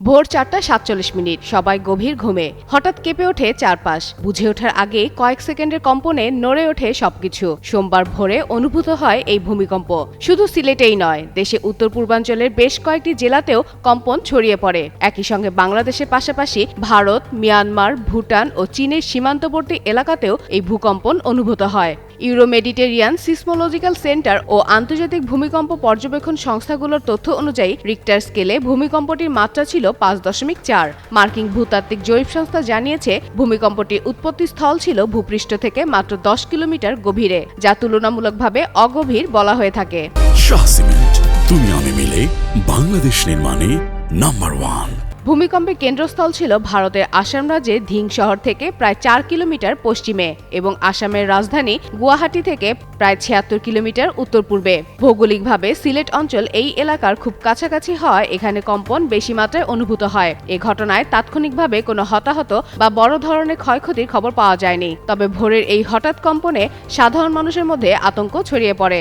ভোর চারটা সাতচল্লিশ মিনিট। সবাই গভীর ঘুমে। হঠাৎ কেঁপে ওঠে চারপাশ। বুঝে ওঠার আগে কয়েক সেকেন্ডের কম্পনে নড়ে ওঠে সবকিছু। সোমবার ভোরে অনুভূত হয় এই ভূমিকম্প। শুধু সিলেটেই নয়, দেশে উত্তর পূর্বাঞ্চলের বেশ কয়েকটি জেলাতেও কম্পন ছড়িয়ে পড়ে। একই সঙ্গে বাংলাদেশের পাশাপাশি ভারত, মিয়ানমার, ভুটান ও চীনের সীমান্তবর্তী এলাকাতেও এই ভূকম্পন অনুভূত হয়। ইউরো মেডিটেরিয়ান সিসমোলজিক্যাল সেন্টার ও আন্তর্জাতিক ভূমিকম্প পর্যবেক্ষণ সংস্থাগুলোর তথ্য অনুযায়ী রিক্টার স্কেলে ভূমিকম্পটির মাত্রা ছিল পাঁচ দশমিক চার। মার্কিন ভূতাত্ত্বিক জরিপ সংস্থা জানিয়েছে, ভূমিকম্পটির উৎপত্তি স্থল ছিল ভূপৃষ্ঠ থেকে মাত্র দশ কিলোমিটার গভীরে, যা তুলনামূলকভাবে অগভীর বলা হয়ে থাকে। তুমি আমি মিলে বাংলাদেশ নির্মাণে নাম্বার ওয়ান। ভূমিকম্পের কেন্দ্রস্থল ছিল ভারতের আসাম রাজ্যের ধিং শহর থেকে প্রায় চার কিলোমিটার পশ্চিমে এবং আসামের রাজধানী গুয়াহাটি থেকে প্রায় ছিয়াত্তর কিলোমিটার উত্তর পূর্বে। ভৌগোলিকভাবে সিলেট অঞ্চল এই এলাকার খুব কাছাকাছি হওয়ায় এখানে কম্পন বেশি মাত্রায় অনুভূত হয়। এ ঘটনায় তাৎক্ষণিকভাবে কোনো হতাহত বা বড় ধরনের ক্ষয়ক্ষতির খবর পাওয়া যায়নি। তবে ভোরের এই হঠাৎ কম্পনে সাধারণ মানুষের মধ্যে আতঙ্ক ছড়িয়ে পড়ে।